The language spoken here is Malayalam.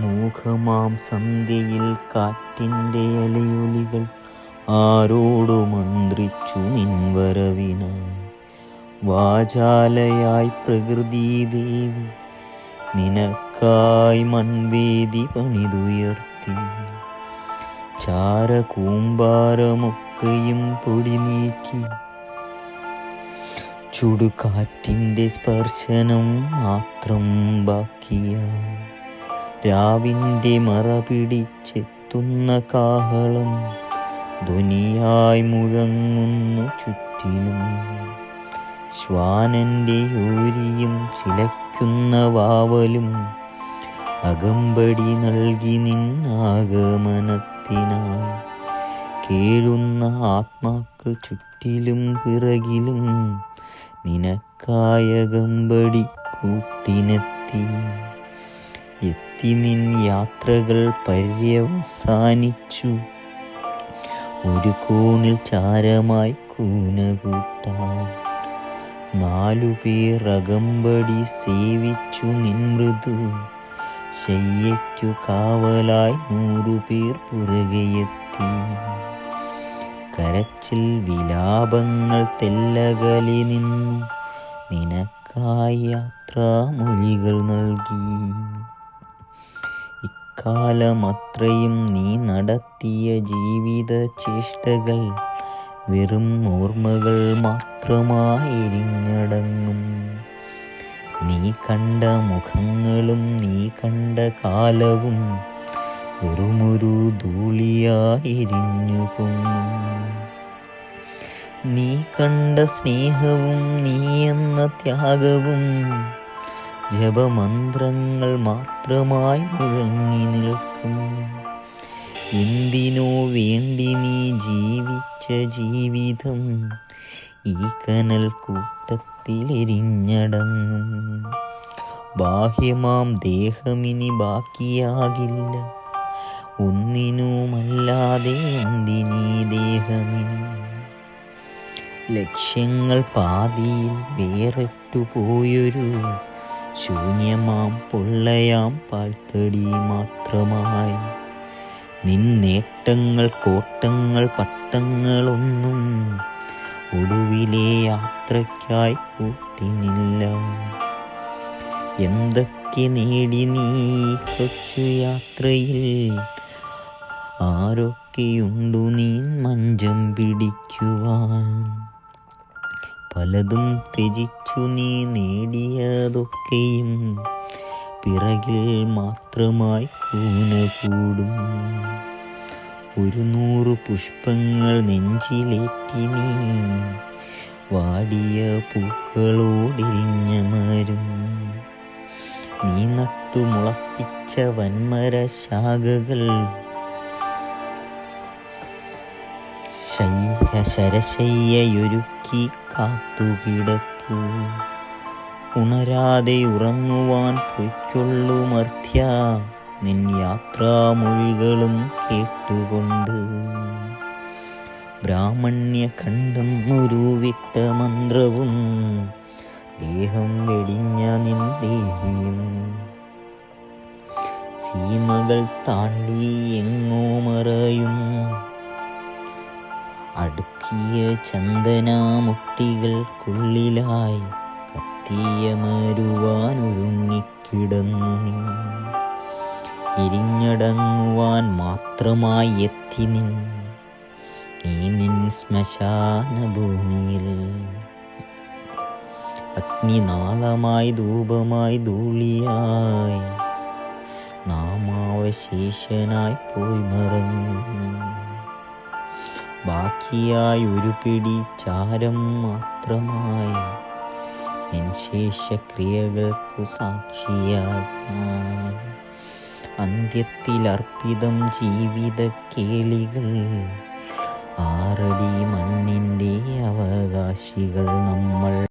മൂഖമാം സന്ധ്യയിൽ കാറ്റിന്റെ അലയൊലികൾ ആരോടു മന്ത്രിച്ചു നിൻവരവിനായി വാചാലയായി പ്രകൃതി ദേവി നിനക്കായി മൺവേദി പണിതുയർത്തി. ചാരകൂമ്പാരമൊക്കെയും പൊടി നീക്കി. ചുടുകാറ്റിന്റെ സ്പർശനം മാത്രം ബാക്കിയ. രാവിന്റെ മറ പിടിച്ചെത്തുന്ന കാഹളം ധ്വനിയായി മുഴങ്ങുന്നു ചുറ്റിലും. ശ്വാനന്റെ ഊരിയും ചിലയ്ക്കുന്ന വാവലും അകമ്പടി നൽകി നിന്നാഗമനത്തിനായി. കേഴുന്ന ആത്മാക്കൾ ചുറ്റിലും പിറകിലും നിനക്കായകമ്പടി കൂട്ടിനെത്തി. എത്തി നിൻ യാത്രകൾ പര്യവസാനിച്ചു. ഒരു കോണിൽ ചാരമായി കൂനകൂട്ടാൻ നാലുപേർ അകമ്പടി സേവിച്ചു നിൻ മൃദു ശയ്യയ്ക്കു കാവലായി നൂറുപേർ പുറകെയെത്തി. കരച്ചിൽ വിലാപങ്ങൾ തെല്ലകലി നിന്നു നിനക്കായി യാത്രാമൊഴികൾ നൽകി. ഇക്കാലമത്രയും നീ നടത്തിയ ജീവിത ചേഷ്ടകൾ വെറും ഓർമ്മകൾ മാത്രമായിരിഞ്ഞടങ്ങും നീ കണ്ട മുഖങ്ങളും നീ കണ്ട കാലവും വെറുമൊരു ധൂളിയായിരിഞ്ഞു പൊങ്ങും നീ കണ്ട സ്നേഹവും നീ എന്ന ത്യാഗവും ജപമന്ത്രങ്ങൾ മാത്രമായി മുഴങ്ങി നിൽക്കും. എന്തിനോ വേണ്ടി നീ ജീവിച്ച ജീവിതം ഈ കനൽ കൂട്ടത്തിലെരിഞ്ഞടങ്ങും. ബാഹ്യമാം ദേഹമിനി ബാക്കിയാകില്ല. ഒന്നിനുമല്ലാതെ എന്തിനീ ദേഹമിനി. ലക്ഷ്യങ്ങൾ പാതിയിൽ വേറെ പോയൊരു ശൂന്യമാം പൊള്ളയാം പാഴ്ത്തടി മാത്രമായി. നിൻ നേട്ടങ്ങൾ കോട്ടങ്ങൾ പട്ടങ്ങളൊന്നും ഒടുവിലെ യാത്രയ്ക്കായി കൂട്ടിനില്ല. എന്തൊക്കെ നേടി നീ കൊച്ചു യാത്രയിൽ? ആരൊക്കെയുണ്ടു നീ മഞ്ചം പിടിക്കുവാൻ? പലതും ത്യജിച്ചു നീ നേടിയതൊക്കെയും പിറകിൽ മാത്രമായി കൂന കൂടും ഒരു നൂറ് പുഷ്പങ്ങൾ നെഞ്ചിലേറ്റി നീ വാടിയ പൂക്കളോടിരിഞ്ഞ മരും. നീ നട്ടു മുളപ്പിച്ച വൻമര ശാഖകൾ. ശയ്യ ശരശയ്യൊരുക്കി കാത്തുകിടപ്പു. ഉണരാതെ ഉറങ്ങുവാൻ പൊയ്ക്കൊള്ളു മർത്യ. നിൻ യാത്രാമൊഴികളും കേട്ടുകൊണ്ട്. ബ്രാഹ്മണ്യ കണ്ടം ഒരു വിട്ട മന്ത്രവും ദേഹം വെടിഞ്ഞ നിൻ ദേഹിയും. സീമകൾ താണ്ടി എങ്ങോ മറയുന്നു അടുക്കിയ ചന്ദനാമുട്ടികൾക്കുള്ളിലായി കത്തിയമരുവാൻ ഒരുങ്ങിക്കിടന്നു നീ. ഇരിഞ്ഞടങ്ങുവാൻ മാത്രമായി എത്തി നിൻ നീ നിൻ ശ്മശാന ഭൂമിയിൽ അഗ്നിനാളമായി ധൂപമായി ധൂളിയായി നാമാവശേഷനായി പോയി മറഞ്ഞു. ബാക്കിയായി ഒരു പിടി ചാരം മാത്രമായി. നിൻശേഷക്രിയകൾക്കു സാക്ഷിയാകാം അന്ത്യത്തിൽ അർപ്പിതം ജീവിത കേളികൾ. ആറടി മണ്ണിന്റെ അവകാശികൾ നമ്മൾ